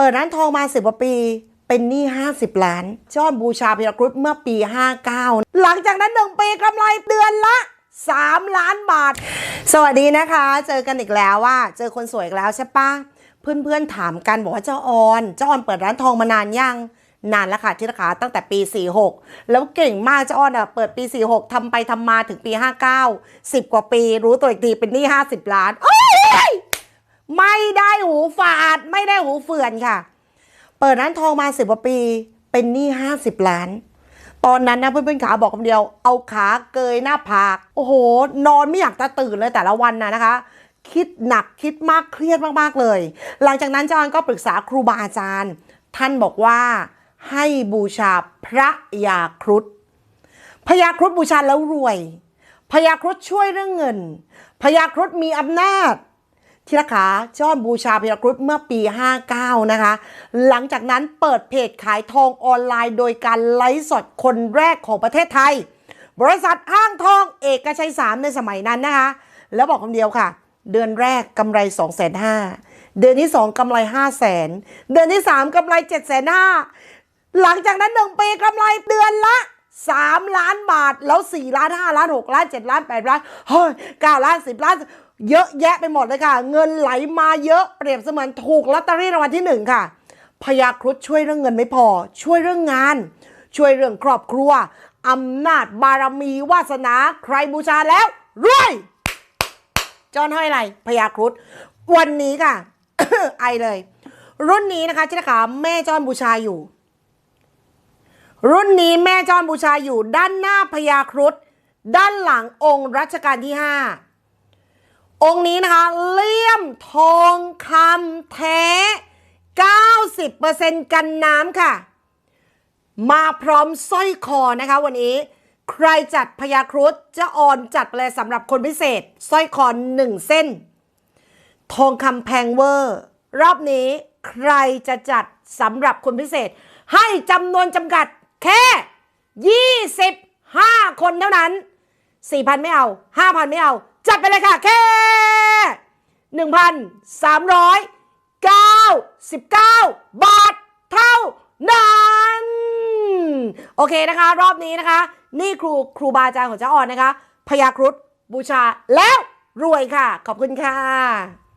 เปิดร้านทองมาสิบกว่าปีเป็นหนี้ 50 ล้านจ้อนบูชาพยากรุฑเมื่อปี 59 หลังจากนั้นหนึ่งปีกำไรเดือนละ 3 ล้านบาท สวัสดีนะคะ เจอกันอีกแล้วว่า เจอคนสวยอีกแล้วใช่ปะเพื่อนๆถามกันบอกว่าเจ้าออน เจ้าออนเปิดร้านทองมานานยัง นานแล้วค่ะที่ราคาตั้งแต่ปี 46 แล้วเก่งมากเจ้าออนอะเปิดปี 46ทำไปทำมาถึงปี 59 10 กว่าปี รู้ตัวอีกทีเป็นหนี้ 50 ล้านโอ้ ไม่ได้หูฝาด ไม่ได้หูเฟื่อนค่ะ เปิดร้านทองมาสิบกว่าปี เป็นหนี้50ล้าน ตอนนั้นนะเพื่อนๆขาบอกคำเดียว เอาขาเกยหน้าผาก โอ้โห นอนไม่อยากจะตื่นเลยแต่ละวันนะนะคะ คิดหนักคิดมากเครียดมากๆเลย หลังจากนั้นจอนก็ปรึกษาครูบาอาจารย์ ท่านบอกว่าให้บูชาพระยาครุฑพญาครุฑบูชาแล้วรวยพญาครุฑช่วยเรื่องเงินพญาครุฑมีอำนาจ ที่ราคาจอนบูชาพญาครุฑเมื่อปี 59 นะคะ หลังจากนั้นเปิดเพจขายทองออนไลน์ โดยการไลฟ์สดคนแรกของประเทศไทย บริษัทห้างทองเอกชัย 3 ในสมัยนั้นนะคะ แล้วบอกคำเดียวค่ะ เดือนแรกกำไร2 5 0 0 0เดือนที่ 2กำไร 5 0 0 0 0 0เดือนที่ 3กำไร 7 5 0 0 0หลังจากนั้นหนึ่งปีกำไรเดือนละ3ล้านบาทแล้ว4ล้าน5ล้าน6ล้าน7ล้าน8ล้านเฮ้ย9ล้าน10ล้าน เยอะแยะไปหมดเลยค่ะ เงินไหลมาเยอะเปรียบเสมือนถูกลอตเตอรี่รางวัลที่1ค่ะพยาครุฑช่วยเรื่องเงินไม่พอ ช่วยเรื่องงาน ช่วยเรื่องครอบครัวอำนาจบารมีวาสนาใครบูชาแล้วรวยจอนห้อยอะไรพยาครุฑวันนี้ค่ะ ไอเลย รุ่นนี้นะคะที่นะคะแม่จอนบูชาอยู่ รุ่นนี้แม่จอนบูชาอยู่ ด้านหน้าพญาครุฑด้านหลังองค์รัชกาลที่5 องค์นี้นะคะเลี่ยมทองคำแท้ 90%กันน้ำค่ะ มาพร้อมสร้อยคอนะคะวันนี้ ใครจัดพญาครุฑจะออนจัดไปเลยสำหรับคนพิเศษสร้อยคอหนึ่งเส้น ทองคำแพงเวอร์ รอบนี้ใครจะจัดสำหรับคนพิเศษ ให้จำนวนจำกัดแค่ 25 คนเท่านั้น 4,000 ไม่เอา 5,000 ไม่เอา จัดไปเลยค่ะ แค่ 1,399 บาทเท่านั้น โอเคนะคะ รอบนี้นะคะ นี่ครูครูบาอาจารย์ของเจ้าอ่อนนะคะพยาครุฑบูชาแล้วรวยค่ะ ขอบคุณค่ะ